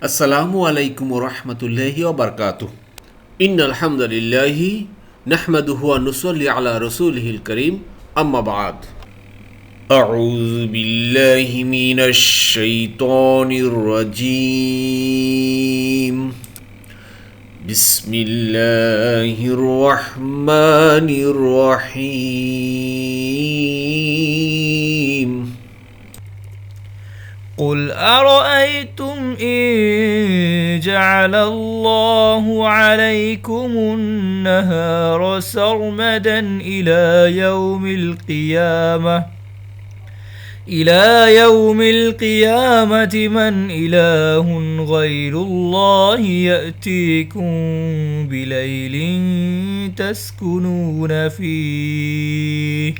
السلام عليكم ورحمة الله وبركاته. إن الحمد لله نحمده ونصلي على رسوله الكريم. أما بعد. أعوذ بالله من الشيطان الرجيم. بسم الله الرحمن الرحيم. قل أرأيتم إن جعل الله عليكم النهار سرمدا إلى يوم القيامة. إلى يوم القيامة من إله غير الله يأتيكم بليل تسكنون فيه.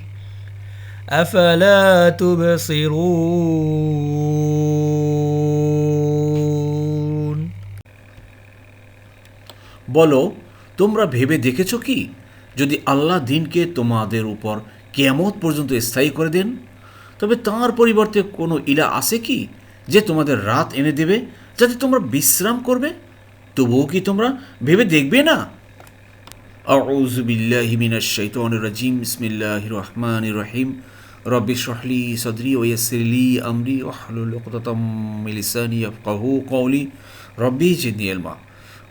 أفلا تبصرون؟ বলো, তোমরা ভেবে দেখেছ কি? যদি আল্লাহ দিনকে তোমাদের উপর কেমত পর্যন্ত স্থায়ী করে দেন, তবে তার পরিবর্তে কোনো ইলা আছে কি যে তোমাদের রাত এনে দেবে, যাতে তোমরা বিশ্রাম করবে? তবুও কি তোমরা ভেবে দেখবে না? আউজবিল্লাহিমিনাশাইতানিরাজিম রহিম। রব্বি শরহলি কওলি।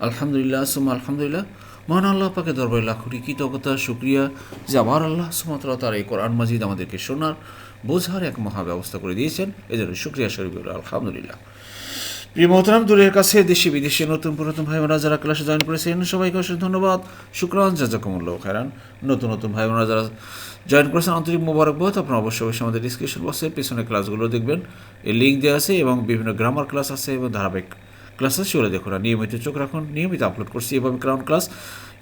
আলহামদুলিল্লাহ সুমা আলহামদুলিল্লাহ। মহান আল্লাহ পাকে দরবারে লাখ কোটি কৃতজ্ঞতা সুক্রিয়া যে আবার আল্লাহ সুমাত্র তার এই কোরআন মাজিদ আমাদেরকে শোনার, বোঝার এক মহা ব্যবস্থা করে দিয়েছেন। এজন্য সুক্রিয়া শরীফ আলহামদুলিল্লাহ। প্রিয় মোহতরাম, দূরের কাছে দেশে, বিদেশে নতুন পুরাতন ভাই বোনরা যারা ক্লাসে জয়েন করেছেন, সবাইকে অসংখ্য ধন্যবাদ। শুক্রান, জাজাকুমুল্লাহ খেরান নতুন নতুন ভাই বোনরা যারা জয়েন করেছেন, আন্তরিক মোবারকবাদ, আপনারা অবশ্যই অবশ্যই আমাদের ডিসক্রিপশন বক্সের পেছনে ক্লাসগুলো দেখবেন। এই লিঙ্ক দেওয়া আছে এবং বিভিন্ন গ্রামার ক্লাস আছে এবং ধারাবাহিক ক্লাস আছে সেগুলো দেখুন আর নিয়মিত চোখ রাখুন, নিয়মিত আপলোড করছি এভাবে ক্রাউন ক্লাস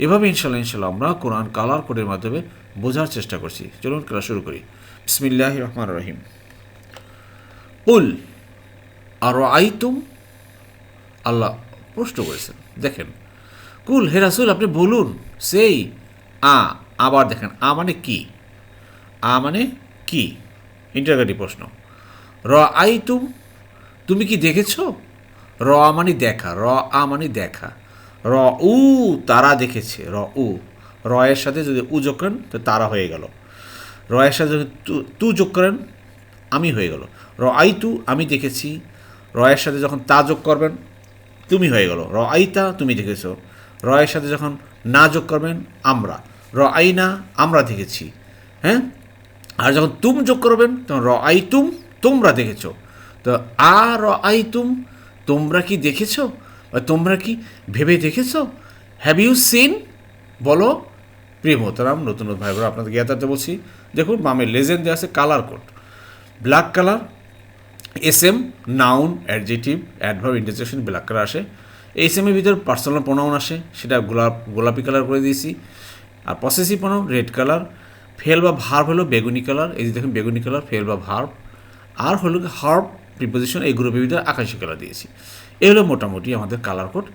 এভাবে ইনশাল্লাহ ইনশাল্লাহ আমরা কোরআন, কালার, কোডের মাধ্যমে বোঝার চেষ্টা করছি। চলুন ক্লাস শুরু করি। বিসমিল্লাহ রহমান রহিম। উল আর আইতুম আল্লাহ প্রশ্ন করেছেন, দেখেন। কুল, হে রাসুল, আপনি বলুন, সেই আ, আবার দেখেন, আ মানে কি? আ মানে কি? ইন্টারগেটিভ প্রশ্ন। র আই তুম তুমি কি দেখেছ? র মানে দেখা, র আ মানে দেখা। র উ তারা দেখেছে, র উ। র এর সাথে যদি উ যোগ করেন, তো তারা হয়ে গেল। র এর সাথে যদি তু- যোগ করেন, আমি হয়ে গেল। র আই তু, আমি দেখেছি। র এর সাথে যখন তা যোগ করবেন, তুমি হয়ে গেল। র আইতা তুমি দেখেছ। র এর সাথে যখন না যোগ করবেন, আমরা। র আইনা আমরা দেখেছি। হ্যাঁ? আর যখন তুম যোগ করবেন, তখন র আই তুম, তোমরা দেখেছ। তো আ, র আই তুম তোমরা কি দেখেছ? বা তোমরা কি ভেবে দেখেছ? হ্যাভ ইউ সিন বলো। প্রিয় মোহতারাম, নতুন ভাই বোনেরা আপনাদের জ্ঞাতাতে বলছি, দেখুন, বামে লেজেন্ড দেওয়া আছে colour code black colour S M noun adjective adverb interjection black colour আসে। এস এম এর ভিতর পার্সোনাল প্রোনাউন আসে, সেটা গোলাপ, গোলাপি কালার করে দিয়েছি। আর পসেসিভ প্রোনাউন রেড কালার ফেল বা ভার্ব হলো বেগুনি কালার এই যে দেখুন, বেগুনি কালার ফেল বা ভার্ব আর হলো হার্ব প্রিপোজিশন এই গ্রুপের ভিতরে আকাশি কালার দিয়েছি। এই হলো মোটামুটি আমাদের কালার কোড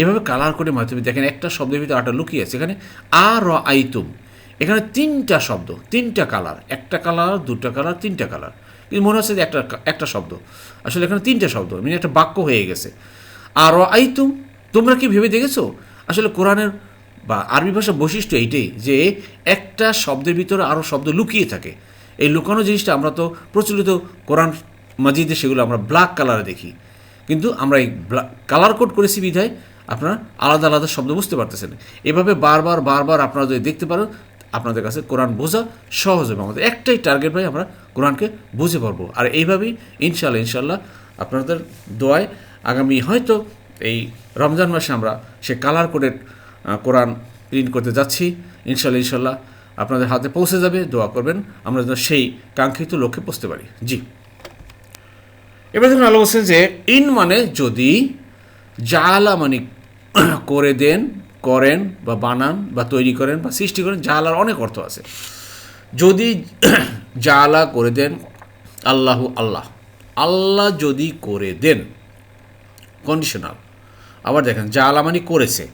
এভাবে কালার কোডের মাধ্যমে দেখেন একটা শব্দের ভিতরে আটা লুকিয়ে আছে। এখানে আ, র আইতুম এখানে তিনটা শব্দ, তিনটা কালার একটা কালার দুটা কালার তিনটা কালার কিন্তু মনে হচ্ছে যে একটা একটা শব্দ। আসলে এখানে তিনটা শব্দ মানে একটা বাক্য হয়ে গেছে। আর আইতুম তোমরা কি ভেবে দেখেছ? আসলে কোরআনের বা আরবি ভাষার বৈশিষ্ট্য এইটাই যে একটা শব্দের ভিতরে আরও শব্দ লুকিয়ে থাকে। এই লুকানো জিনিসটা আমরা তো প্রচলিত কোরআন মাজিদে সেগুলো আমরা ব্ল্যাক কালারে দেখি। কিন্তু আমরা এই কালার কোড করেছি বিধায় আপনারা আলাদা আলাদা শব্দ বুঝতে পারতেছেন। এভাবে বারবার বারবার আপনারা যদি দেখতে পারেন, আপনাদের কাছে কোরআন বোঝা সহজ হবে আমাদের। একটাই টার্গেট ভাই আমরা কোরআনকে বুঝে পারব। আর এইভাবেই ইনশাল্লাহ ইনশাল্লাহ আপনাদের দোয়ায় আগামী হয়তো এই রমজান মাসে আমরা সে কালার কোডের কোরআন প্রিন্ট করতে যাচ্ছি। ইনশাল্লাহ ইনশাল্লাহ আপনাদের হাতে পৌঁছে যাবে। দোয়া করবেন। আমরা যেন সেই কাঙ্ক্ষিত লক্ষ্যে পৌঁছতে পারি। জি। এবার দেখুন আলো বলছেন যে, ইন মানে যদি জালা মানে করে দেন, করেন বা বানান বা তৈরি করেন বা সৃষ্টি করেন জালার অনেক অর্থ আছে। যদি জালা করে দেন, আল্লাহু আল্লাহ। আল্লাহ যদি করে দেন কন্ডিশনাল আবার দেখেন জালা মানে করেছে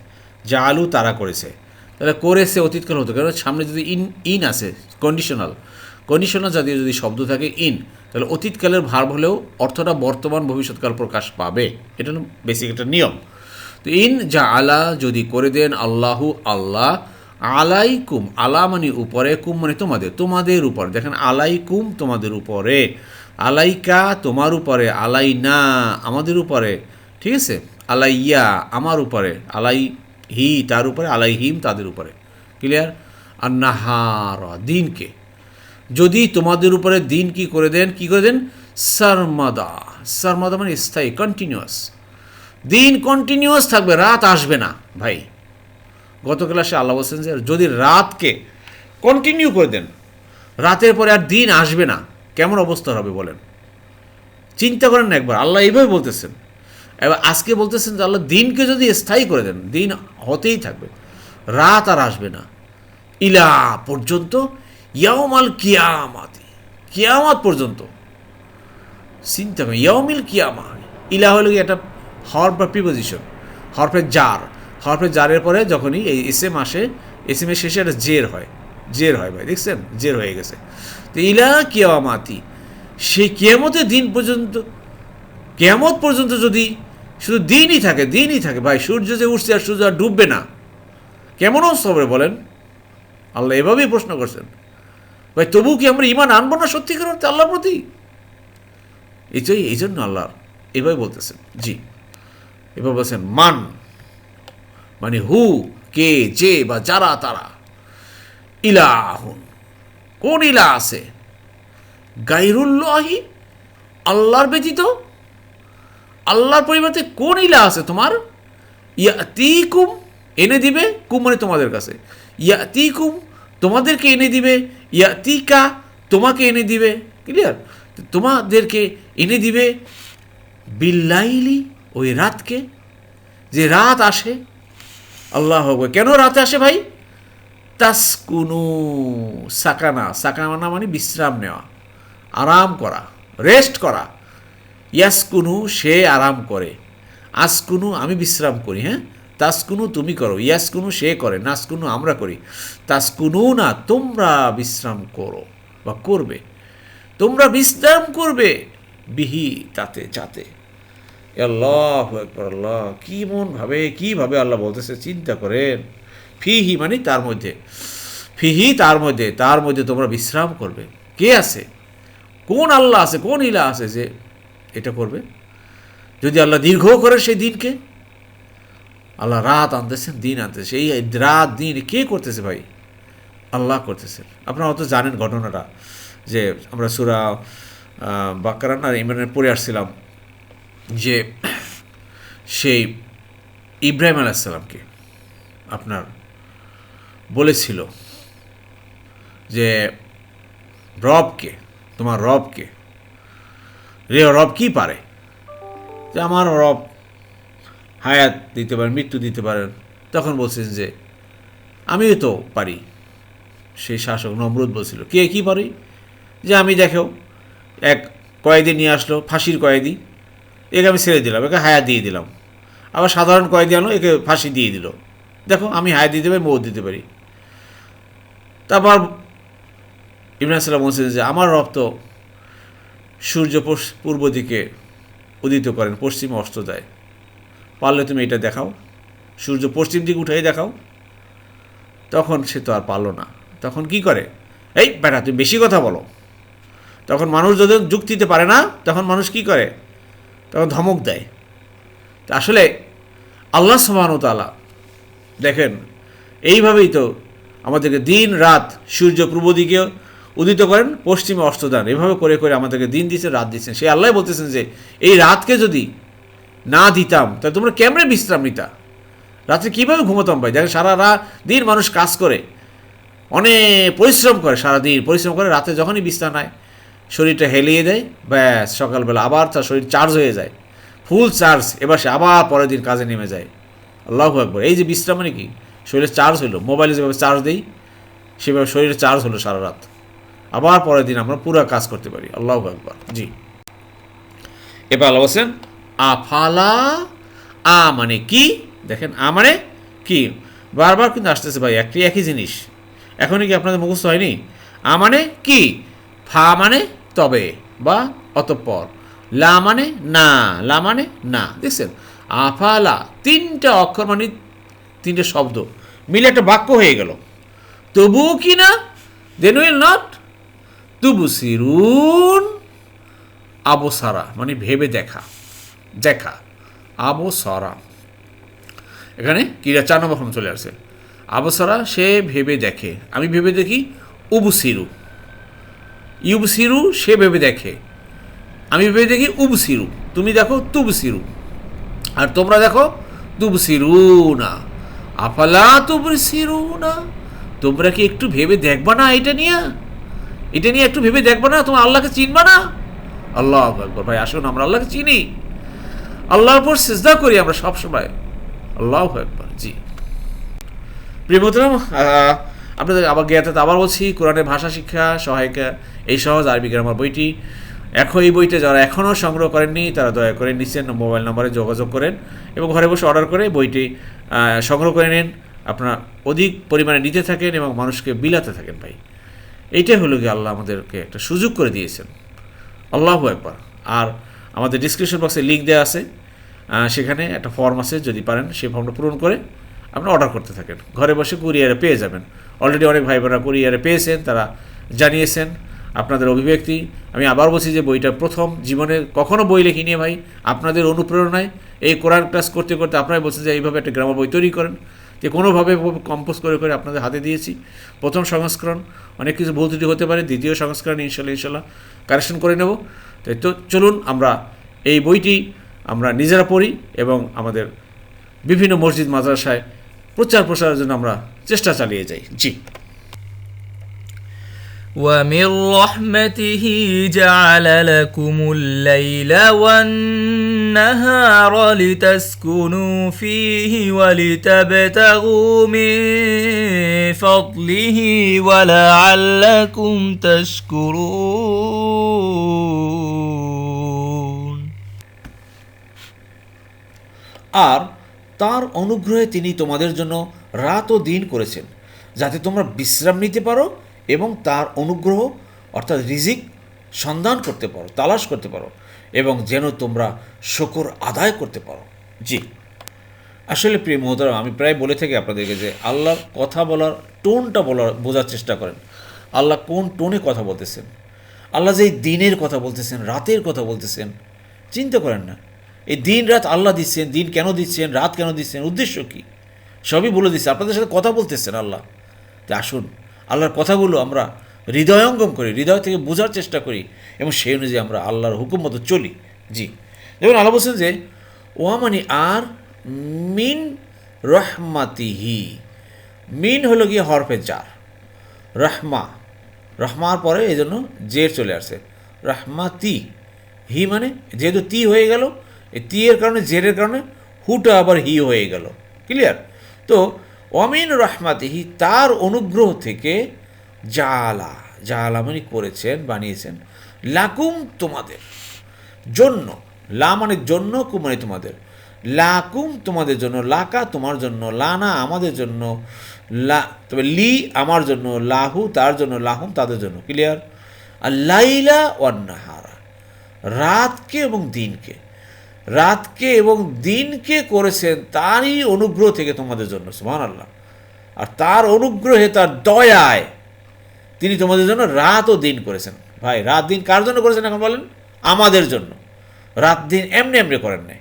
জালু তারা করেছে। তাহলে করেছে অতীতকাল হতো কারণ সামনে যদি ইন ইন আছে কন্ডিশনাল কন্ডিশনাল জাতীয় যদি শব্দ থাকে ইন তাহলে অতীতকালের ভার্ব হলেও অর্থটা বর্তমান ভবিষ্যৎকাল প্রকাশ পাবে। এটা বেসিক একটা নিয়ম। তো ইন যা আলা যদি করে দেন, আল্লাহু আল্লাহ, আলাইকুম, আলা মানে উপরে, কুম মানে তোমাদের তোমাদের উপরে। দেখেন, আলাইকুম তোমাদের উপরে, আলাইকা তোমার উপরে আলাই না আমাদের উপরে, ঠিক আছে? আলাইয়া আমার উপরে আলাই হি তার উপরে আলাই হিম তাদের উপরে। ক্লিয়ার আর নাহার দিনকে। যদি তোমাদের উপরে দিন কি করে দেন, কি করে দেন? সারমাদা। সারমাদা মানে স্থায়ী কন্টিনিউয়াস দিন কন্টিনিউয়াস থাকবে, রাত আসবে না, ভাই। গত ক্লাসে আল্লাহ বলছেন যে, যদি রাতকে কন্টিনিউ করে দেন, রাতের পরে আর দিন আসবে না, কেমন অবস্থা হবে বলেন? চিন্তা করেন না একবার, আল্লাহ এইভাবে বলতেছেন। এবার আজকে বলতেছেন যে, আল্লাহ দিনকে যদি স্থায়ী করে দেন, দিন হতেই থাকবে, রাত আর আসবে না। ইলা পর্যন্ত ইয়ামাল কিয়ামাতি, কিয়ামাত পর্যন্ত। চিন্তা ইয়ামিল কিয়ামা ইলা হলো একটা হর বা প্রিপোজিশন হরফের জার। হরফের জারের পরে যখনই এই এস এম আসে এস এম এর শেষে একটা জের হয় জের হয় ভাই, দেখছেন? জের হয়ে গেছে। তো ইলা কিয়ামাতি, সেই কিয়ামতের দিন পর্যন্ত, কেয়ামত পর্যন্ত যদি শুধু দিনই থাকে দিনই থাকে, ভাই, সূর্য যে উঠছে আর সূর্য আর ডুববে না, কেমন অবস্থা বলেন? আল্লাহ এভাবেই প্রশ্ন করছেন। ভাই তবু কি আমরা ইমান আনব না সত্যিকার অর্থে আল্লাহর প্রতি? এটাই এই জন্য আল্লাহ এভাবে বলতেছেন। জি। এবার বলছেন, মান মানে হু কে, যে বা যারা তারা। ইলাহুন। কোন ইলা আছে? গাইরুল্লাহি আল্লাহর ব্যতীত? আল্লাহর পরিবর্তে কোন ইলা আছে তোমার? ইয়া ইয়াতিকুম, এনে দিবে কুম মানে তোমাদের কাছে। ইয়াতিকুম, তোমাদেরকে এনে দিবে ইয়াতিকা তোমাকে এনে দিবে ক্লিয়ার তোমাদেরকে এনে দিবে বিল্লাইলি ওই রাতকে, যে রাত আসে, আল্লাহ আকবার। কেন রাতে আসে ভাই? তাসকুনু, সাকানা। সাকানা মানে বিশ্রাম নেওয়া, আরাম করা রেস্ট করা। ইয়াসকুনু, সে আরাম করে। আসকুনু, আমি বিশ্রাম করি হ্যাঁ? তাসকুনু তুমি করো, ইয়াসকুনু সে করে, নাসকুনু আমরা করি। তাসকুনু না, তোমরা বিশ্রাম করো বা করবে। তোমরা বিশ্রাম করবে, বিহি তাতে যাতে। আল্লাহ একবার আল্লাহ, কী মন ভাবে কীভাবে আল্লাহ বলতেছে, চিন্তা করেন। ফিহি মানে তার মধ্যে। ফিহি তার মধ্যে তার মধ্যে তোমরা বিশ্রাম করবে। কে আছে? কোন আল্লাহ আছে, কোন ইলা আছে যে এটা করবে? যদি আল্লাহ দীর্ঘ করে সেই দিনকে আল্লাহ রাত আনতেছেন, দিন আনতেছে। এই রাত, দিন কে করতেছে ভাই? আল্লাহ করতেছেন আপনারা হয়তো জানেন ঘটনাটা, যে আমরা সুরা বাকারান আর ইমরানের পড়ে আসছিলাম যে সেই ইব্রাহিম আলাইসাল্লামকে আপনার বলেছিল যে রবকে, তোমার রবকে, রে রব কি পারে? যে আমার রব হায়াত দিতে পারেন, মৃত্যু দিতে পারেন, তখন বলছেন যে, আমিও তো পারি। সেই শাসক নমরুদ বলছিল, কে, কি পারি? যে, আমি, দেখো, এক কয়েদি নিয়ে আসলো, ফাঁসির কয়েদি, একে আমি ছেড়ে দিলাম, একে হায়াত দিয়ে দিলাম। আবার সাধারণ কয়েদি আনলো একে ফাঁসি দিয়ে দিল। দেখো, আমি হায়াত দিতে পারি মৌ দিতে পারি। তারপর ইমরান সাল্লাম বলছেন যে, আমার রক্ত সূর্য পূর্ব দিকে উদিত করেন, পশ্চিমে অস্ত দেয়। পারলে তুমি এটা দেখাও। সূর্য পশ্চিম দিকে উঠেই দেখাও। তখন সে তো আর পারল না। তখন কি করে? এই বেটা, তুমি বেশি কথা বলো। তখন মানুষ যদি যুক্তিতে পারে না, তখন মানুষ কি করে? তখন ধমক দেয়। তা আসলে আল্লাহ সমানতালা দেখেন, এইভাবেই তো আমাদেরকে দিন রাত সূর্য পূর্ব দিকে উদিত করেন, পশ্চিমে অস্ত দেন এভাবে করে করে আমাদেরকে দিন দিচ্ছেন, রাত দিচ্ছেন। সেই আল্লাহ বলতেছেন যে, এই রাতকে যদি না দিতাম। তাহলে তোমরা কেমনে বিশ্রাম নিতা? রাত্রে কীভাবে ঘুমোতাম ভাই? দেখেন সারা রাত দিন মানুষ কাজ করে। অনেক পরিশ্রম করে সারাদিন পরিশ্রম করে রাতে যখনই বিশ্রাম নেয় শরীরটা হেলিয়ে দেয়, ব্যাস, সকালবেলা আবার তার শরীর চার্জ হয়ে যায়। ফুল চার্জ এবার সে আবার পরের দিন কাজে নেমে যায়। আল্লাহ একবার এই যে বিশ্রাম মানে কি শরীরে চার্জ হলো মোবাইলে যেভাবে চার্জ দেই, সেভাবে শরীরে চার্জ হলো সারা রাত। আবার পরের দিন আমরা পুরো কাজ করতে পারি। আল্লাহ একবার জি। এবার আল্লাহ বলছেন আফালা আ মানে কি? দেখেন, আ মানে কি? বারবার কিন্তু আসতেছে ভাই একটি একই জিনিস। এখনই কি আপনাদের মুখস্থ হয়নি? আ মানে কি? ফা মানে তবে বা অতঃপর। লা মানে না, লা মানে না, দেখছেন? আফালা তিনটা অক্ষর মানে তিনটে শব্দ। মিলে একটা বাক্য হয়ে গেল। তবুও কি না? দেন উইল নট তুবু সিরুন, আবসারা মানে ভেবে দেখা। দেখা। আবসরা এখানে কিরা চার নম্বর চলে আসছে। আবসরা সে ভেবে দেখে। আমি ভেবে দেখি উবুসিরু। ইউবসিরু, সে ভেবে দেখে। আমি ভেবে দেখি উবসিরু। তুমি দেখো তুবসিরু। আর তোমরা দেখো তুবসিরু না আফালা তুবসিরু না তোমরা কি একটু ভেবে দেখবা না এটা নিয়ে? এটা নিয়ে একটু ভেবে দেখবা না? তোমার আল্লাহকে চিনবা না? আল্লাহ ভাই, আসুন, আমরা আল্লাহকে চিনি। আল্লাহর উপর সিজদা করি আমরা সবসময়। আল্লাহ একবার জি। আহ, আপনাদের আবার জ্ঞাতে আবার বলছি কোরআনের ভাষা শিক্ষা সহায়িকা এই সহজ আরবি গ্রামার বইটি। এখন এই বইটা যারা এখনও সংগ্রহ করেননি তারা দয়া করে নিচ্ছেন মোবাইল নম্বরে যোগাযোগ করেন এবং ঘরে বসে অর্ডার করে বইটি সংগ্রহ করে নিন। আপনারা অধিক পরিমাণে নিতে থাকেন এবং মানুষকে বিলাতে থাকেন ভাই। এইটাই হলো গিয়ে আল্লাহ আমাদেরকে একটা সুযোগ করে দিয়েছেন। আল্লাহ একবার আর আমাদের ডিসক্রিপশন বক্সে লিঙ্ক দেওয়া আছে। সেখানে একটা ফর্ম আছে, যদি পারেন সেই ফর্মটা পূরণ করে আপনি অর্ডার করতে থাকেন। ঘরে বসে কুরিয়ারে পেয়ে যাবেন। অলরেডি অনেক ভাই বোনেরা কুরিয়ারে পেয়েছেন, তারা জানিয়েছেন আপনাদের অভিব্যক্তি। আমি আবার বলছি যে বইটা প্রথম জীবনে কখনো বই লেখিনি ভাই, আপনাদের অনুপ্রেরণায় এই কোরআন ক্লাস করতে করতে আপনারাই বলছেন যে এইভাবে একটা গ্রামার বই তৈরি করেন। যে কোনোভাবে কম্পোজ করে করে আপনাদের হাতে দিয়েছি। প্রথম সংস্করণ, অনেক কিছু ভুল ত্রুটি হতে পারে, দ্বিতীয় সংস্করণ ইনশাল্লাহ ইনশাল্লাহ কারেকশন করে নেব। তাই তো চলুন আমরা এই বইটি আমরা নিজেরা পড়ি এবং আমাদের বিভিন্ন মসজিদ মাদ্রাসায় প্রচার প্রসারের জন্য আমরা চেষ্টা চালিয়ে যাই জি ومن رحمته جعل لكم الليل والنهار لتسكنوا فيه ولتبتغوا من فضله ولعلكم تشكرون আর তার অনুগ্রহে তিনি তোমাদের জন্য রাত ও দিন করেছেন, যাতে তোমরা বিশ্রাম নিতে পারো এবং তার অনুগ্রহ, অর্থাৎ রিজিক, সন্ধান করতে পারো, তালাশ করতে পারো এবং যেন তোমরা শকর আদায় করতে পারো। জি। আসলে প্রিয় মহোদরা আমি প্রায় বলে থাকি আপনাদেরকে যে আল্লাহর কথা বলার, টোনটা বলার বোঝার চেষ্টা করেন। আল্লাহ কোন টোনে কথা বলতেছেন? আল্লাহ যে দিনের কথা বলতেছেন, রাতের কথা বলতেছেন, চিন্তা করেন না। এই দিন রাত আল্লাহ দিচ্ছেন, দিন কেন দিচ্ছেন, রাত কেন দিচ্ছেন, উদ্দেশ্য কী? সবই বলে দিচ্ছে। আপনাদের সাথে কথা বলতেছেন আল্লাহ। যে আসুন, আল্লাহর কথাগুলো আমরা হৃদয়ঙ্গম করি, হৃদয় থেকে বোঝার চেষ্টা করি এবং সেই অনুযায়ী আমরা আল্লাহর হুকুম মতো চলি। জি। যেমন আল্লাহ বলছেন যে, ওয়ামানি আর মিন রহমাতিহি। মিন হলো গিয়ে হরফে চার রহমা। রহমার পরে এই জন্য জের চলে আসছে রহমাতি। হি মানে যেহেতু তি হয়ে গেল এই তি এর কারণে জেরের কারণে হুটা আবার হি হয়ে গেল। ক্লিয়ার তো অমিন রহমাতিহি তার অনুগ্রহ থেকে জালা জালা মানে করেছেন, বানিয়েছেন। লাকুম তোমাদের জন্য, লা মানে জন্য কু মানে তোমাদের। লাকুম তোমাদের জন্য, লাকা তোমার জন্য, লানা আমাদের জন্য, লা, তবে লি আমার জন্য, লাহু তার জন্য, লাহুম তাদের জন্য। ক্লিয়ার আর লাইলা ওয়ান্নাহারা রাতকে এবং দিনকে। রাতকে এবং দিনকে করেছেন তারই অনুগ্রহ থেকে তোমাদের জন্য সুমান আল্লাহ আর তার অনুগ্রহে, তার দয়ায় তিনি তোমাদের জন্য রাত ও দিন করেছেন। ভাই, রাত, দিন কার জন্য করেছেন এখন বলেন? আমাদের জন্য। রাত, দিন এমনি এমনি করেন নাই।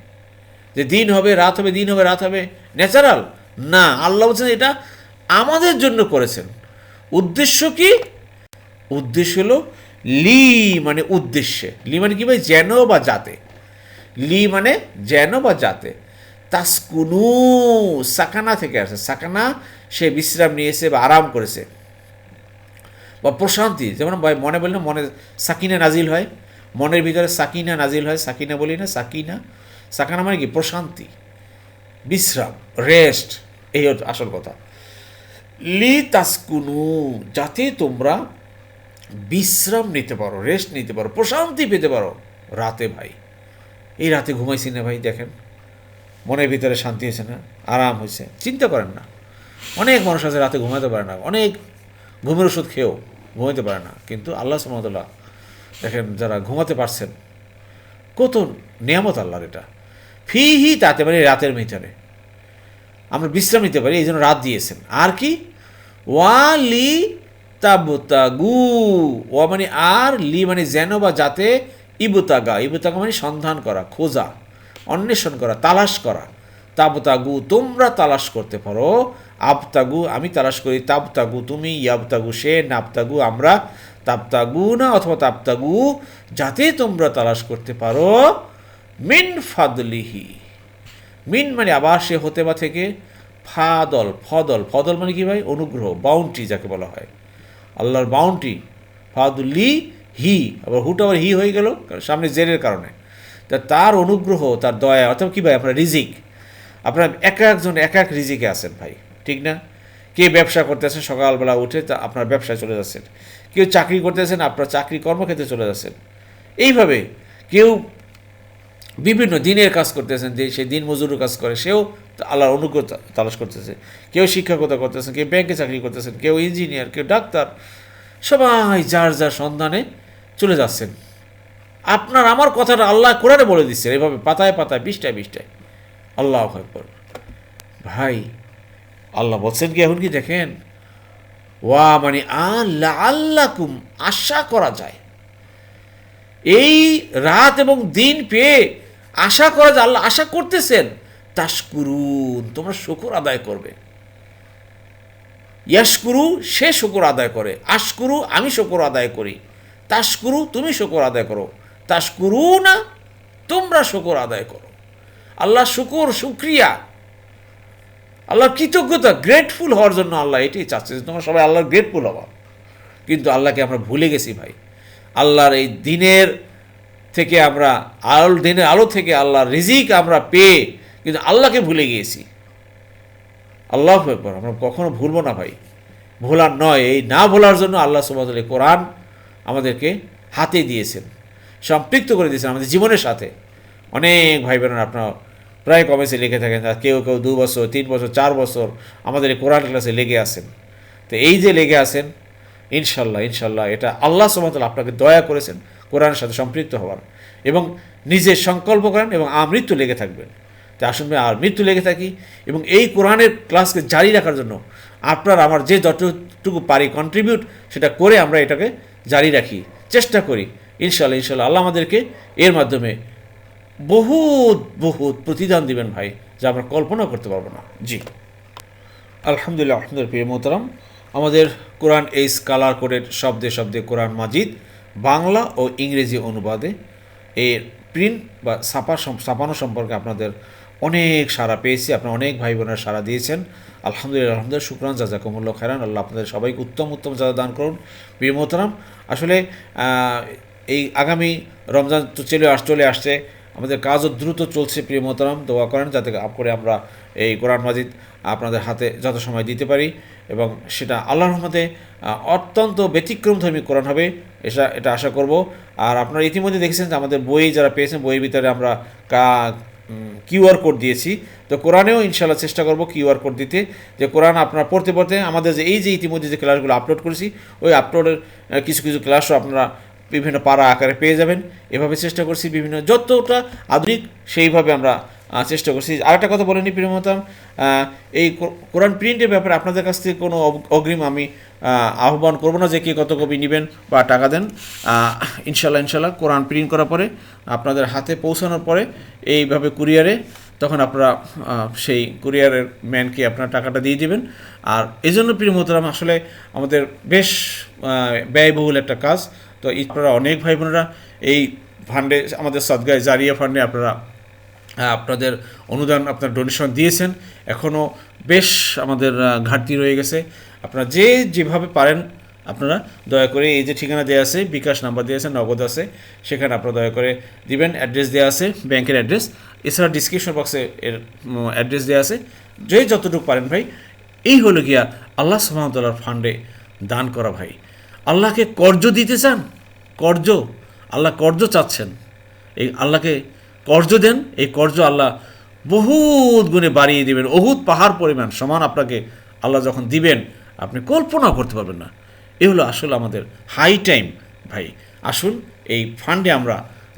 যে দিন হবে, রাত হবে, দিন হবে, রাত হবে ন্যাচারাল না, আল্লাহ বলছেন এটা আমাদের জন্য করেছেন। উদ্দেশ্য কি? উদ্দেশ্য হলো লি মানে উদ্দেশ্যে। লি মানে কি ভাই? যেন বা যাতে। লি মানে যেন বা যাতে। তাসকুনু, সাকানা থেকে আসে। সাকানা সে বিশ্রাম নিয়েছে বা আরাম করেছে। বা প্রশান্তি, যেমন মনে বলি না, মনে সাকিনা নাজিল হয়। মনের ভিতরে সাকিনা নাজিল হয়। সাকিনা বলি না, সাকিনা। সাকানা মানে কি? প্রশান্তি, বিশ্রাম, রেস্ট, এই আসল কথা। লি তাসকুনু, যাতে তোমরা বিশ্রাম নিতে পারো, রেস্ট নিতে পারো, প্রশান্তি পেতে পারো। রাতে ভাই। এই রাতে ঘুমাইছি না ভাই, দেখেন। মনের ভিতরে শান্তি হয়েছে না, আরাম হয়েছে। চিন্তা করেন না। অনেক মানুষ আছে রাতে ঘুমাতে পারে না। অনেক ঘুমের ওষুধ খেয়েও ঘুমাতে পারে না। কিন্তু আল্লাহ সুমতল্লাহ দেখেন, যারা ঘুমাতে পারছেন, কত নিয়ামত আল্লাহর এটা। ফি হি তাতে মানে রাতের ভিতরে। আমরা বিশ্রাম নিতে পারি এই জন্য রাত দিয়েছেন। আর কি? ওয়া লি তাবতাগু, ওয়া মানে আর লি মানে যেন বা যাতে ইবুতাগা ইবুতাগা মানে সন্ধান করা, খোঁজা, অন্বেষণ করা, তালাশ করা। তাবতাগু, তোমরা তালাশ করতে পারো। আবতাগু, আমি তালাশ করি। তাবতাগু তুমি, ইয়াবতাগু সে, নাবতাগু আমরা। তাবতাগু না অথবা তাবতাগু, যাতে তোমরা তালাশ করতে পারো। মিন ফাদলিহি। মিন মানে আবার সে হতে বা থেকে। ফাদল, ফদল ফদল মানে কি ভাই? অনুগ্রহ বাউন্টি যাকে বলা হয়। আল্লাহর বাউন্টি ফাদুল্লি হি আবার হুট আবার হি হয়ে গেল সামনে জেরের কারণে। তা তার অনুগ্রহ, তার দয়া, অথবা কি ভাই, আপনার রিজিক? আপনার এক একজন, এক এক রিজিকে আছেন ভাই, ঠিক না? কে ব্যবসা করতে করতেছেন সকালবেলা উঠে তা আপনার ব্যবসায় চলে যাচ্ছেন। কেউ চাকরি করতেছেন আপনার চাকরি কর্মক্ষেত্রে চলে যাচ্ছেন। এইভাবে কেউ বিভিন্ন দিনের কাজ করতেছেন যে সে দিন মজুরের কাজ করে, সেও আল্লাহর অনুগ্রহ তালাশ করতেছে। কেউ শিক্ষকতা করতেছেন কেউ ব্যাংকে চাকরি করতেছেন কেউ ইঞ্জিনিয়ার কেউ ডাক্তার, সবাই যার যার সন্ধানে চলে যাচ্ছেন। আপনার আমার কথাটা আল্লাহ কোরআনে বলে দিচ্ছেন, এভাবে পাতায় পাতায় বিষ্টায় বিষ্টায় আল্লাহ আকবর। ভাই, আল্লাহ বলছেন কি এখন কি দেখেন? ওয়া মানে আল্লাহ আল্লাকুম আশা করা যায়। এই রাত এবং দিন পেয়ে আশা করা যায়, আল্লাহ আশা করতেছেন। তাস্কুরুন তোমরা শুকুর আদায় করবে। ইয়াসকুরু সে শুকুর আদায় করে। আশকুরু, আমি শুকুর আদায় করি। তাস্কুরু তুমি শুকুর আদায় করো। তাস্কুরু না তোমরা শুকুর আদায় করো। আল্লাহ শুকুর, শুক্রিয়া। আল্লাহর কৃতজ্ঞতা গ্রেটফুল হওয়ার জন্য আল্লাহ এটাই চাচ্ছে তোমরা সবাই আল্লাহর গ্রেটফুল হওয়া কিন্তু আল্লাহকে আমরা ভুলে গেছি ভাই। আল্লাহর এই দিনের থেকে আমরা, আলো দিনের আলো থেকে আল্লাহর রিজিক আমরা পেয়ে কিন্তু আল্লাহকে ভুলে গিয়েছি। আল্লাহ আমরা কখনো ভুলবো না ভাই। ভোলার নয়, এই না ভোলার জন্য আল্লাহ সুবাদ কোরআন আমাদেরকে হাতে দিয়েছেন। সম্পৃক্ত করে দিয়েছেন আমাদের জীবনের সাথে। অনেক ভাই বোনেরা আপনার প্রায় কমেন্টসে লিখে থাকেন কেউ কেউ দু বছর, তিন বছর, চার বছর আমাদের এই কোরআন ক্লাসে লেগে আছেন। তো এই যে লেগে আছেন, ইনশাল্লাহ ইনশাল্লাহ এটা আল্লাহ সুমতল আপনাকে দয়া করেছেন কোরআনের সাথে সম্পৃক্ত হওয়ার। এবং নিজে সংকল্প করেন এবং আমৃত্যু লেগে থাকবেন তো আসুন আর মৃত্যু লেগে থাকি এবং এই কোরআনের ক্লাসকে জারি রাখার জন্য আপনার আমার যে যতটুকু পারি কন্ট্রিবিউট সেটা করে আমরা এটাকে জারি রাখি, চেষ্টা করি। ইনশাল্লাহ ইনশাল্লাহ আল্লাহ আমাদেরকে এর মাধ্যমে বহুত বহুত প্রতিদান দিবেন ভাই, যা আমরা কল্পনা করতে পারব না। জি। আলহামদুলিল্লাহ আলহামদুলিল্লাহ, প্রিয় মোহতারাম, আমাদের কোরআন এইস কালার কোডের শব্দে শব্দে কোরআন মাজিদ, বাংলা ও ইংরেজি অনুবাদে এর প্রিন্ট বা ছাপা ছাপানো সম্পর্কে আপনাদের অনেক সাড়া পেয়েছি, আপনারা অনেক ভাই বোনেরা সাড়া দিয়েছেন। আলহামদুলিল্লাহ আলহামদুলিল্লাহ, শুক্রান, জাজাকুমুল্লাহ খায়রান, আল্লাহ আপনাদের সবাইকে উত্তম উত্তম জাজা দান করুন। প্রিয় মোহতারাম আসলে এই আগামী রমজান তো চলে আস, চলে আসছে। আমাদের কাজও দ্রুত চলছে, প্রিয় মোহতারাম। দোয়া করেন যাতে করে আমরা এই কোরআন মাজিদ আপনাদের হাতে যত সময় দিতে পারি এবং সেটা আল্লাহর রহমতে অত্যন্ত ব্যতিক্রমধর্মী কোরআন হবে এটা এটা আশা করব। আর আপনারা ইতিমধ্যে দেখেছেন যে আমাদের বই যারা পেয়েছেন, বইয়ের ভিতরে আমরা কা কিউআর কোড দিয়েছি। তো কোরআনেও ইনশাল্লাহ চেষ্টা করব কিউআর কোড দিতে। যে কোরআন আপনারা পড়তে পড়তে আমাদের যে এই যে ইতিমধ্যে যে ক্লাসগুলো আপলোড করেছি, ওই আপলোডের কিছু কিছু ক্লাসও আপনারা বিভিন্ন পাড়া আকারে পেয়ে যাবেন। এভাবে চেষ্টা করছি বিভিন্ন, যতটা আধুনিক সেইভাবে আমরা চেষ্টা করছি। আরেকটা কথা বলে নি প্রিয়মতাম এই কোরআন প্রিন্টের ব্যাপারে আপনাদের কাছ থেকে কোনো অগ্রিম আমি আহ্বান করব না যে কে কত কপি নেবেন বা টাকা দেন। ইনশাল্লাহ ইনশাল্লাহ কোরআন প্রিন্ট করার পরে, আপনাদের হাতে পৌঁছানোর পরে এইভাবে কুরিয়ারে তখন আপনারা সেই কুরিয়ারের ম্যানকে আপনার টাকাটা দিয়ে দিবেন। আর এই জন্য প্রিয় মোহতারাম আসলে আমাদের বেশ ব্যয়বহুল একটা কাজ। তো আপনারা অনেক ভাই বোনেরা এই ফান্ডে, আমাদের সদগায় জারিয়া ফান্ডে আপনারা আপনাদের অনুদান, আপনার ডোনেশন দিয়েছেন। এখনও বেশ আমাদের ঘাটতি রয়ে গেছে। আপনারা যে যেভাবে পারেন, আপনারা দয়া করে এই যে ঠিকানা দেওয়া আছে, বিকাশ নাম্বার দেওয়া আছে, নগদ আছে, সেখানে আপনারা দয়া করে দিবেন। অ্যাড্রেস দেওয়া আছে, ব্যাংকের অ্যাড্রেস। এছাড়া ডিসক্রিপশন বক্সে এর অ্যাড্রেস দেওয়া আছে। যে যতটুকু পারেন ভাই, এই হলো গিয়া আল্লাহ সুহামতাল্লাহর ফান্ডে দান করা ভাই। আল্লাহকে কর্জ দিতে চান, কর্জ, আল্লাহ কর্জ চাচ্ছেন। এই আল্লাহকে কর্জ দেন, এই কর্জ আল্লাহ বহুত গুণে বাড়িয়ে দিবেন। অহুত পাহাড় পরিমাণ সমান আপনাকে আল্লাহ যখন দিবেন, আপনি কল্পনা করতে পারবেন না। এ হলো আসলে আমাদের হাই টাইম ভাই। আসুন, এই ফান্ডে আমরা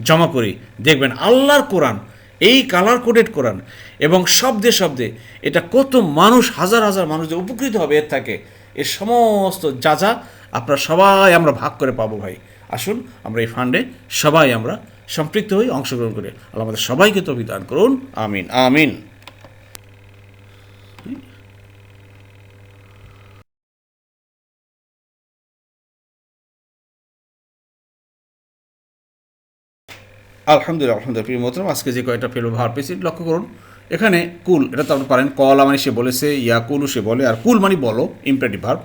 জমা করি। দেখবেন আল্লাহর কোরআন, এই কালার কোডেড কোরআন, এবং শব্দে শব্দে এটা কত মানুষ, হাজার হাজার মানুষ উপকৃত হবে এর থাকে এর সমস্ত যা যা আপনারা সবাই আমরা ভাগ করে পাবো, ভাই। আসুন, আমরা এই ফান্ডে সবাই আমরা সম্পৃক্ত হয়ে অংশগ্রহণ করে। আল্লাহ আমাদের সবাইকে তো বিধান করুন। আমিন আমিন। আলহামদুলিল্লাহ আলহামদুলিল্লাহ। প্রিয় মোহতরম আজকে যে কয়টা ফেলো ভার পেয়েছি লক্ষ্য করুন এখানে কুল এটা তো আপনি পারেন কলা মানে সে বলেছে ইয়া কুলু সে বলে আর কুল মানে বলো ইম্পারেটিভ ভার্ব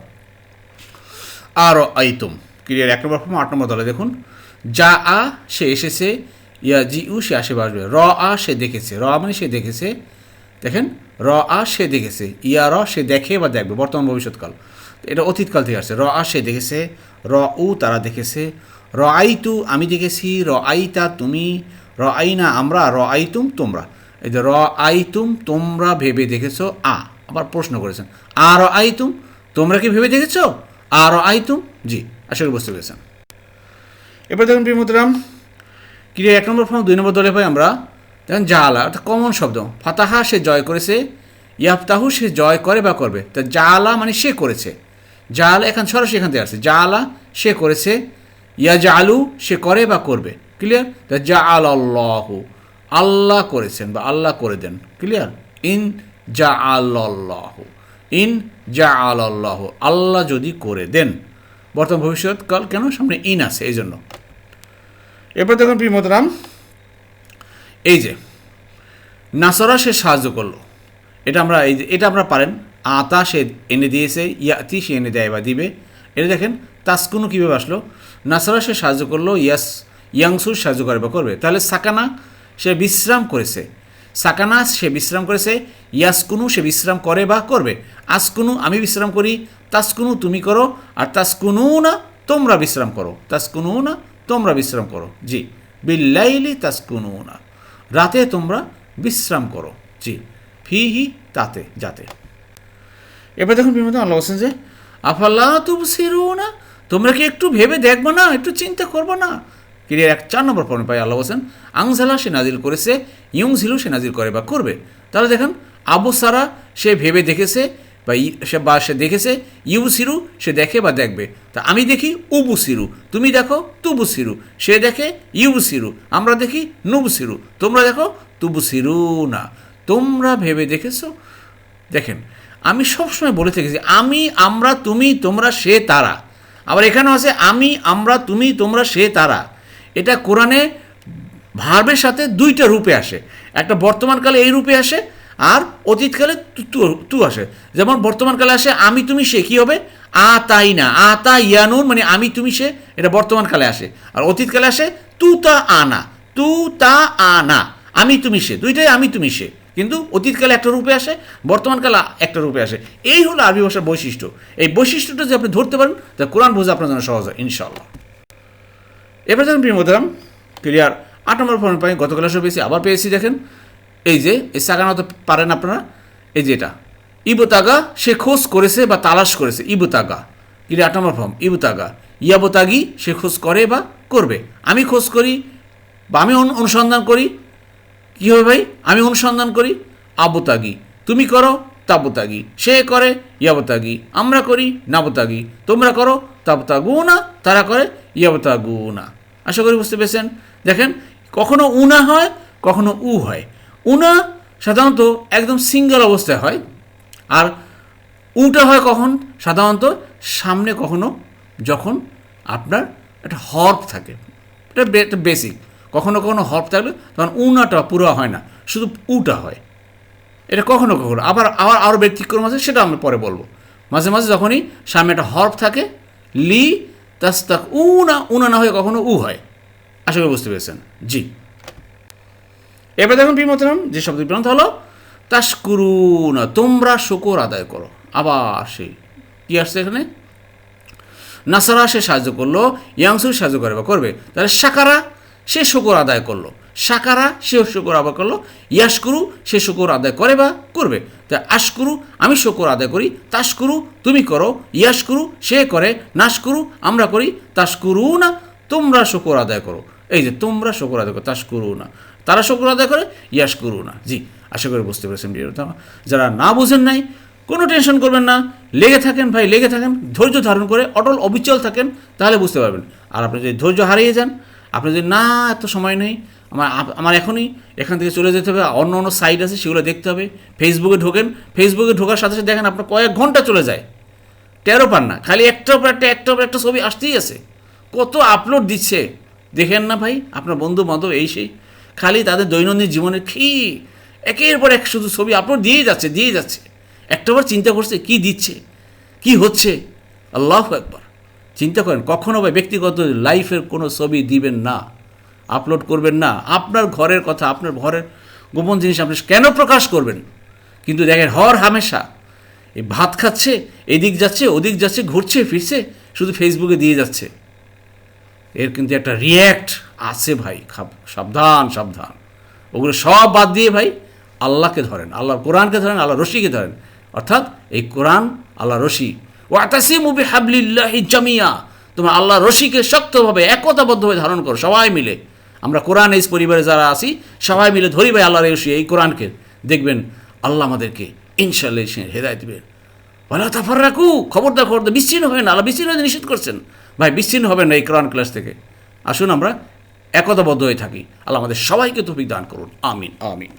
আর আইতুম ক্রিয়ার এক নম্বর ফর্ম আট নম্বর দলে দেখুন। যা আ, সে এসেছে, ইয়া জি উ, সে আসে আসবে র, আ, সে দেখেছে। র মানে সে দেখেছে। দেখেন, র, আ, সে দেখেছে। ইয়া, র, সে দেখে বা দেখবে, বর্তমান ভবিষ্যৎকাল। এটা অতীতকাল থেকে আসছে। র, আ, সে দেখেছে, র, উ, তারা দেখেছে। র আইতু আমি দেখেছি। র আইতা তুমি। র, আই, না, আমরা। র আইতুম তোমরা। এই যে র আইতুম তোমরা ভেবে দেখেছ, আ। আবার প্রশ্ন করেছেন। আর আইতুম তোমরা কি ভেবে দেখেছ? আর আইতুম জি আশা করি বুঝতে পেরেছেন। এবার দেখুন প্রিয়মুদ্রাম ক্রিয়া এক নম্বর ফর্ম, দুই নম্বর দলে পাই আমরা। দেখেন, জালা অর্থাৎ কমন শব্দ। ফাতাহা সে জয় করেছে, ইয়াফতাহু সে জয় করে বা করবে। তা জালা মানে সে করেছে। জালা এখান, সরাসরি এখান থেকে আসছে। জালা সে করেছে ইয়া জালু সে করে বা করবে। ক্লিয়ার তা জা আল আল্লাহ আল্লাহ করেছেন বা আল্লাহ করে দেন। ক্লিয়ার ইন জা আল্লাহ ইন জা আল্লাহ আল্লাহ যদি করে দেন। বর্তমান ভবিষ্যৎকাল কেন? সামনে ইন আছে এই জন্য এরপর দেখুন প্রিমতরাম এই যে, নাসরা সে সাহায্য করল। এটা আমরা, এই যে, এটা আমরা পারেন। আতা সে এনে দিয়েছে, ইয়াতি সে এনে দেয় বা দিবে। এটা দেখেন, তাসকুনু কীভাবে আসলো? নাসরা সে সাহায্য করল, ইয়াস ইয়াংসুর সাহায্য করে বা করবে। তাহলে সাকানা সে বিশ্রাম করেছে। সাকানা সে বিশ্রাম করেছে, ইয়াসকুনু সে বিশ্রাম করে বা করবে। আসকুনু আমি বিশ্রাম করি, তাসকুনু তুমি করো, আর তাসকুনু না তোমরা বিশ্রাম করো। তাসকুনু না তোমরা বিশ্রাম করো। জি। বিল্লাইলি তাসকুনু না রাতে তোমরা বিশ্রাম করো। জি। ফিহি তাতে, যাতে। এবার দেখুন বিমত আল্লাহ বলছেন যে, আফাল্লা তুবসিরু না তোমরা কি একটু ভেবে দেখব না? একটু চিন্তা করব না? ক্রিয়ার এক চার নম্বর পর্ণে পাই আল্লাহ বলছেন আংসালা সে নাজিল করেছে ইয়ং ছিল সে নাজিল করে বা করবে। তাহলে দেখেন, আবু সারা সে ভেবে দেখেছে বা সে বা সে দেখেছে ইউ সিরু, সে দেখে বা দেখবে। তা আমি দেখি উবু সিরু, তুমি দেখো তুবু সিরু, সে দেখে ইউ সিরু, আমরা দেখি নুবু সিরু, তোমরা দেখো তুবু সিরু না। তোমরা ভেবে দেখেছ? দেখেন, আমি সবসময় বলে থেকেছি আমি, আমরা, তুমি, তোমরা, সে, তারা। আবার এখানেও আছে, আমি, আমরা, তুমি, তোমরা, সে, তারা। এটা কোরআনে ভার্বের সাথে দুইটা রূপে আসে। একটা বর্তমানকালে এই রূপে আসে আর অতীতকালে তু- আসে। যেমন বর্তমানকালে আসে, আমি তুমি সে, কী হবে? আ তাই না, আ তা ইয়ানুন মানে আমি তুমি সে, এটা বর্তমানকালে আসে। আর অতীতকালে আসে, তু তা আনা তু তা আনা আমি তুমি সে, দুইটাই আমি তুমি সে। কিন্তু অতীতকালে একটা রূপে আসে বর্তমানকালে একটা রূপে আসে। এই হলো আরবি ভাষার বৈশিষ্ট্য। এই বৈশিষ্ট্যটা যদি আপনি ধরতে পারেন, তা কোরআন বোঝা আপনার জন্য সহজ হয় ইনশাল্লাহ এবার দেখুন প্রিয় মোদারাম ক্লিয়ার। আট নম্বর ফর্ম পাই, গতকাল এসে পেয়েছি, আবার পেয়েছি, দেখেন। এই যে, এই সাগানো তো পারেন আপনারা। এই যে এটা। ইবতাগা, সে খোঁজ করেছে বা তালাশ করেছে। ইবতাগা। ক্লিয়ার আট নম্বর ফর্ম ইবতাগা। ইয়াবতাগি, সে খোঁজ করে বা করবে। আমি খোঁজ করি বা আমি অনু- অনুসন্ধান করি। কী হবে ভাই? আমি অনুসন্ধান করি। আবতাগি। তুমি করো, তাবতাগি। সে করে, ইয়াবতাগি। আমরা করি, নাবতাগি। তোমরা করো তাবতাগু না তারা করে ইয়াবতাগু না আশা করি বুঝতে পেরেছেন? দেখেন, কখনো উনা হয়, কখনো উ হয়। উনা সাধারণত একদম সিঙ্গেল অবস্থায় হয়। আর উটা হয় কখন? সাধারণত সামনে কখনো যখন আপনার একটা হর্প থাকে। এটা একটা বেসিক কখনো কখনো হর্প থাকলে তখন উনাটা পুরো হয় না, শুধু উটা হয়। এটা কখনো কখনো। আবার আবার আরও ব্যতিক্রম আছে, সেটা আমি পরে বলব। মাঝে মাঝে যখনই সামনে একটা হর্প থাকে, লি তাস্তাক, উনা উনা না হয়ে কখনো উ হয়। আশা করি বুঝতে পেরেছেন। জি। এবার দেখুন প্রিমতরাম যে শব্দ প্রান্ত হলো তাস্কুরুনা তোমরা শুকর আদায় করো। আবার সেই, কি আসছে এখানে? নাসারা সে সাহায্য করল, ইয়াংসু সাহায্য করে বা করবে। তাহলে সাকারা সে শুকর আদায় করল। সাকারা সেও শুকর আদায় করল ইয়াসকুরু সে শুকর আদায় করে বা করবে। তা আশকুরু, আমি শুকর আদায় করি তাসকুরু তুমি করো ইয়াসকুরু সে করে, নাশকুরু আমরা করি তাসকুরু না তোমরা শুকর আদায় করো। এই যে, তোমরা শুকর আদায় করো তাসকুরু না তারা শুকর আদায় করে ইয়াসকুরু না। জি, আশা করি বুঝতে পেরেছেন। যারা না বুঝেন নাই, কোনো টেনশন করবেন না, লেগে থাকেন ভাই, লেগে থাকেন, ধৈর্য ধারণ করে, অটল অবিচল থাকেন, তাহলে বুঝতে পারবেন। আর আপনি যদি ধৈর্য হারিয়ে যান, আপনি যদি না, এত সময় নেই, আমার আমার এখনই, এখান থেকে চলে যেতে হবে, অন্য অন্য সাইট আছে, সেগুলো দেখতে হবে ফেসবুকে ঢোকেন ফেসবুকে ঢোকার সাথে সাথে দেখেন আপনার কয়েক ঘণ্টা চলে যায়। তেরো পান না, খালি একটার পর একটা, একটার পর একটা ছবি আসতেই আছে। কত আপলোড দিচ্ছে। দেখেন না ভাই, আপনার বন্ধু বান্ধব এই সেই খালি তাদের দৈনন্দিন জীবনের কি? একের পর এক শুধু ছবি আপলোড দিয়েই যাচ্ছে দিয়েই যাচ্ছে। একটাবার চিন্তা করছে, কি দিচ্ছে? কি হচ্ছে? আল্লাহ একবার চিন্তা করেন, কখনো বা ব্যক্তিগত লাইফের কোনো ছবি দিবেন না, আপলোড করবেন না। আপনার ঘরের কথা, আপনার ঘরের গোপন জিনিস আপনি কেন প্রকাশ করবেন? কিন্তু দেখেন, হর হামেশা এই ভাত খাচ্ছে, এদিক যাচ্ছে, ওদিক যাচ্ছে, ঘুরছে, ফিরছে, শুধু ফেসবুকে দিয়ে যাচ্ছে। এর কিন্তু একটা রিয়্যাক্ট আছে ভাই সাবধান সাবধান। ওগুলো সব বাদ দিয়ে ভাই আল্লাহকে ধরেন, আল্লাহর কোরআনকে ধরেন আল্লাহ রশিকে ধরেন। অর্থাৎ এই কোরআন আল্লাহ রশি। ও আতাসি মুবি হাবলিল্লাহি জামিয়া। তোমার আল্লাহ রশিকে শক্তভাবে, একতাবদ্ধভাবে ধারণ করো, সবাই মিলে। আমরা কোরআন এই পরিবারে যারা আছি, সবাই মিলে ধরি ভাই আল্লাহর রশি, এই কোরআনকে। দেখবেন আল্লাহ আমাদেরকে ইনশাল্লাহ হেদায় দিবেন। বলা তাফার রাখু খবরদার খবরদার, বিচ্ছিন্ন হবেন না, আল্লাহ বিচ্ছিন্ন নিষেধ করছেন। ভাই, বিচ্ছিন্ন হবেন না এই কোরআন ক্লাস থেকে। আসুন আমরা একতাবদ্ধ হয়ে থাকি। আল্লাহ আমাদের সবাইকে তফিক দান করুন। আমিন। আমিন।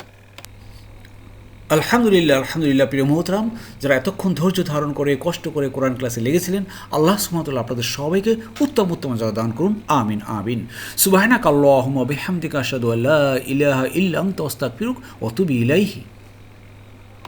আলহামদুলিল্লাহ আলহামদুলিল্লাহ, প্রিয় মোহতরাম, যারা এতক্ষণ ধৈর্য ধারণ করে, কষ্ট করে কোরআন ক্লাসে লেগেছিলেন, আল্লাহ সুমতুল্লাহ আপনাদের সবাইকে উত্তম উত্তম যারা দান করুন। আমিন আমিন। সুবাহনা কাল্লাহম বেহামদিকা আসাদু আল্লাহ ইল্লাম ফিরুক অতুবি ইলাইহি।